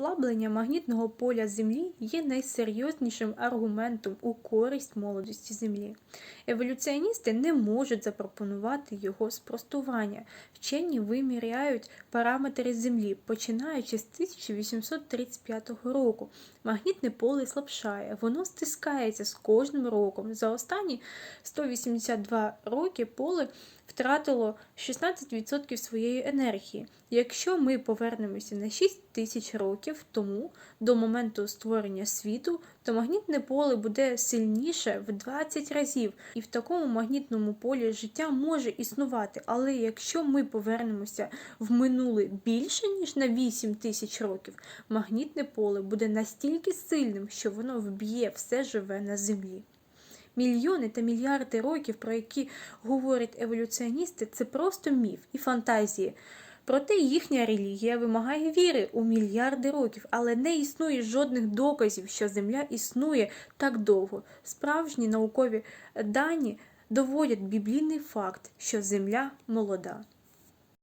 Ослаблення магнітного поля Землі є найсерйознішим аргументом у користь молодості Землі. Еволюціоністи не можуть запропонувати його спростування. Вчені виміряють параметри Землі, починаючи з 1835 року. Магнітне поле слабшає, воно стискається з кожним роком. За останні 182 роки поле втратило 16% своєї енергії. Якщо ми повернемося на 6 тисяч років тому до моменту створення світу, то магнітне поле буде сильніше в 20 разів, і в такому магнітному полі життя може існувати. Але якщо ми повернемося в минуле більше ніж на 8 тисяч років, магнітне поле буде настільки сильним, що воно вб'є все живе на землі. Мільйони та мільярди років, про які говорять еволюціоністи, це просто міф і фантазії. Проте їхня релігія вимагає віри у мільярди років, але не існує жодних доказів, що Земля існує так довго. Справжні наукові дані доводять біблійний факт, що Земля молода.